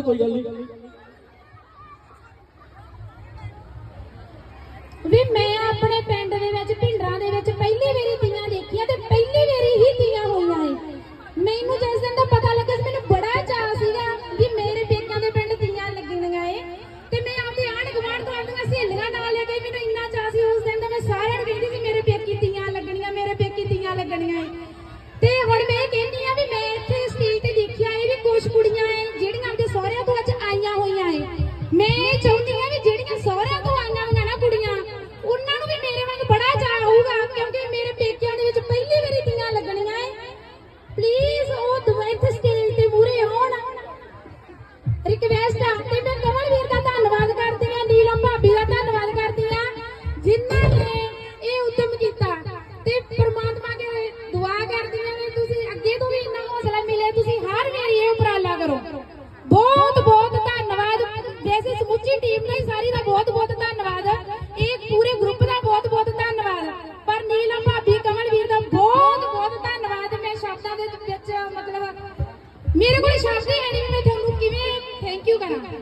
ਕੋਈ ਗੱਲ ਨਹੀਂ। ਵੀ ਮੈਂ ਆਪਣੇ ਰਿਕਵੈਸਟ ਆ ਤੇ ਮੈਂ ਕਮਲ ਵੀਰ ਦਾ ਧੰਨਵਾਦ ਕਰਦੀ ਆ, ਨੀਲਮ ਭਾਬੀ ਦਾ ਧੰਨਵਾਦ ਕਰਦੀ ਆ, ਜਿਨ੍ਹਾਂ ਨੇ ਇਹ ਉਦਮ ਕੀਤਾ ਤੇ ਪ੍ਰਮਾਤਮਾ ਕੇ ਦੁਆ ਕਰਦੀ ਆ ਕਿ ਤੁਸੀਂ ਅੱਗੇ ਤੋਂ ਵੀ ਇੰਨਾ ਹੌਸਲਾ ਮਿਲੇ, ਤੁਸੀਂ ਹਰ ਵਾਰੀ ਇਹ ਉਪਰਾਲਾ ਕਰੋ। ਬਹੁਤ ਬਹੁਤ ਧੰਨਵਾਦ। ਵੈਸੇ ਸਮੁੱਚੀ ਟੀਮ ਦਾ ਹੀ ਸਾਰੀ ਦਾ ਬਹੁਤ ਬਹੁਤ ਧੰਨਵਾਦ। ਇਹ ਪੂਰੇ ਗਰੁੱਪ ਦਾ ਬਹੁਤ ਬਹੁਤ ਧੰਨਵਾਦ। ਪਰ ਨੀਲਮ ਭਾਬੀ ਕਮਲ ਵੀਰ ਦਾ ਬਹੁਤ ਬਹੁਤ ਧੰਨਵਾਦ। ਮੈਂ ਸ਼ਬਦਾਂ ਦੇ ਵਿੱਚ ਮਤਲਬ ਮੇਰੇ ਕੋਲ ਸ਼ਬਦ ਹੀ ਹੈ ਨਹੀਂ ਵੀ 干啥干啥